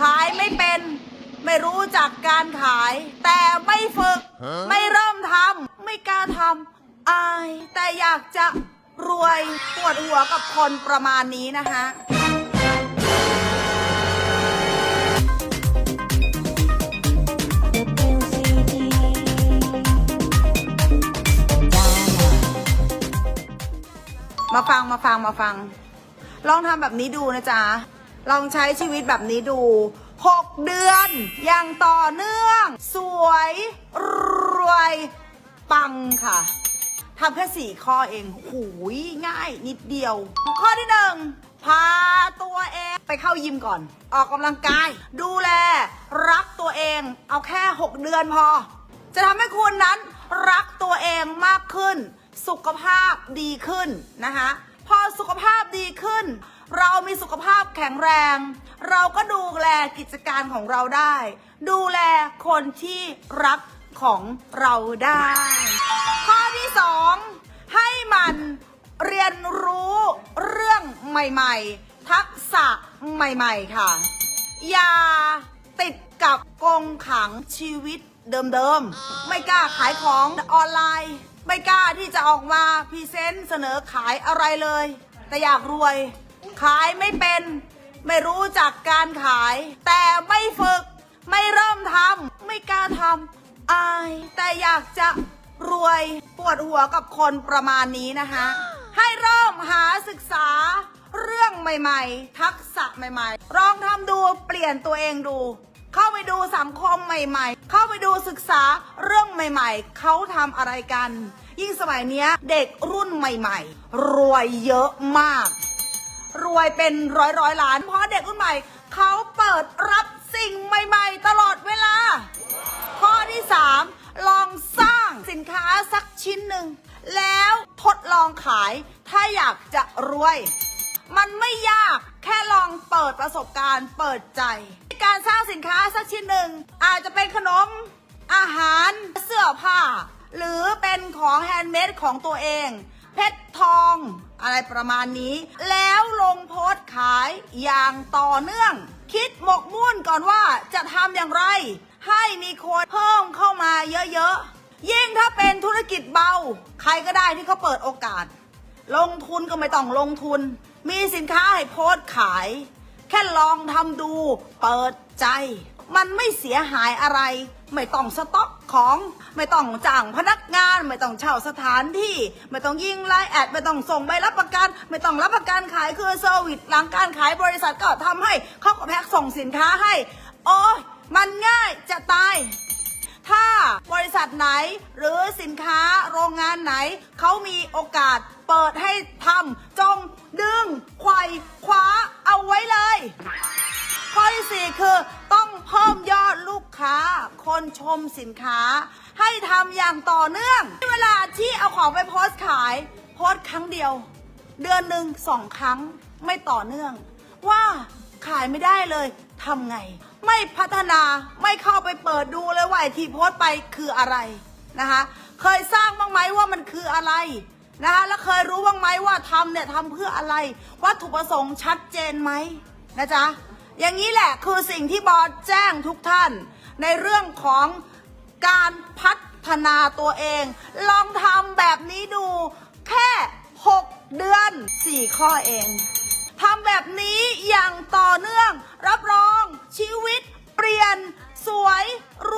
ขายไม่เป็น ไม่รู้จักการขาย แต่ไม่ฝึก ไม่เริ่มทำไม่กล้าทำอาย แต่อยากจะรวยปวดหัวกับคนประมาณนี้นะคะมาฟังมาฟังมาฟัง ลองทำแบบนี้ดูนะจ๊ะ ลองใช้ชีวิตแบบนี้ดู 6 เดือนอย่างต่อเนื่อง สวย รวย ปังค่ะทำแค่4ข้อเองหูยง่ายนิดเดียว ข้อที่หนึ่งพาตัวเองไปเข้ายิมก่อน ออกกำลังกาย ดูแล รักตัวเอง เอาแค่ 6 เดือนพอ จะทำให้คุณนั้นรักตัวเองมากขึ้น สุขภาพดีขึ้นนะคะ พอสุขภาพดีขึ้น เรามีสุขภาพแข็งแรง เราก็ดูแลกิจการของเราได้ ดูแลคนที่รักของเราได้ ข้อที่สองให้มันเรียนรู้เรื่องใหม่ๆ ทักษะใหม่ๆ ค่ะ อย่าติดกับกรงขังชีวิตเดิมๆ ไม่กล้าขายของออนไลน์ ไม่กล้าที่จะออกมาพรีเซนต์เสนอขายอะไรเลย แต่อยากรวย ขายไม่เป็น ไม่รู้จักการขาย แต่ไม่ฝึก ไม่เริ่มทำไม่กล้าทำอาย แต่อยากจะรวยปวดหัวกับคนประมาณนี้นะคะ ให้เริ่มหาศึกษาเรื่องใหม่ๆ ทักษะใหม่ๆลองทำดูเปลี่ยนตัวเองดู เข้าไปดูสังคมใหม่ ๆ เข้าไปดูศึกษาเรื่องใหม่ๆ เขาทำอะไรกัน ยิ่งสมัยนี้เด็กรุ่นใหม่ ๆ รวยเยอะมาก รวยเป็นร้อยร้อยล้าน เพราะเด็กรุ่นใหม่เขาเปิดรับสิ่งใหม่ ๆ ตลอดเวลา ข้อที่ 3 ลองสร้างสินค้าสักชิ้นหนึ่ง แล้วทดลองขายถ้าอยากจะรวย มันไม่ยากแค่ลองเปิดประสบการณ์เปิดใจ การสร้างสินค้าสักชิ้นหนึ่ง อาจจะเป็นขนมอาหารเสื้อผ้า หรือเป็นของแฮนด์เมดของตัวเอง เพชรทอง อะไรประมาณนี้ แล้วลงโพสต์ขายอย่างต่อเนื่อง คิดหมกมุ่นก่อนว่าจะทำอย่างไร ให้มีคนเพิ่มเข้ามาเยอะๆ ยิ่งถ้าเป็นธุรกิจเบา ใครก็ได้ที่เขาเปิดโอกาส ลงทุนก็ไม่ต้องลงทุน มีสินค้าให้โพสต์ขาย แค่ลองทำดู เปิดใจ มันไม่เสียหายอะไร ไม่ต้องสต็อก ของไม่ต้องจ้างพนักงาน ไม่ต้องเช่าสถานที่ ไม่ต้องยิงไลน์แอดไม่ต้องส่งใบรับประกัน ไม่ต้องรับประกันขายคือเซอร์วิสหลังการขายบริษัทก็ทำให้เขาก็แพ็คส่งสินค้าให้ โอ้ยมันง่ายจะตายถ้าบริษัทไหนหรือสินค้าโรงงานไหน เขามีโอกาสเปิดให้ทำจงดึงไขว่คว้าเอาไว้เลย ข้อที่ 4 คือต้องเพิ่มยอดลูกค้า คนชมสินค้า ให้ทำอย่างต่อเนื่อง เวลาที่เอาของไปโพสต์ขาย โพสต์ครั้งเดียว เดือนหนึ่งสองครั้งไม่ต่อเนื่อง ว่าขายไม่ได้เลยทำไง ไม่พัฒนาไม่เข้าไปเปิดดูเลยว่าที่โพสต์ไปคืออะไรนะคะเคยสร้างบ้างไหมว่ามันคืออะไรนะคะแล้วเคยรู้บ้างไหมว่าทำเนี่ยทำเพื่ออะไร วัตถุประสงค์ชัดเจนไหมนะจ๊ะ อย่างนี้แหละคือสิ่งที่บอสแจ้งทุกท่าน ในเรื่องของการพัฒนาตัวเอง ลองทำแบบนี้ดูแค่ 6 เดือน 4 ข้อเองทำแบบนี้อย่างต่อเนื่อง รับรองชีวิตเปลี่ยนสวยรู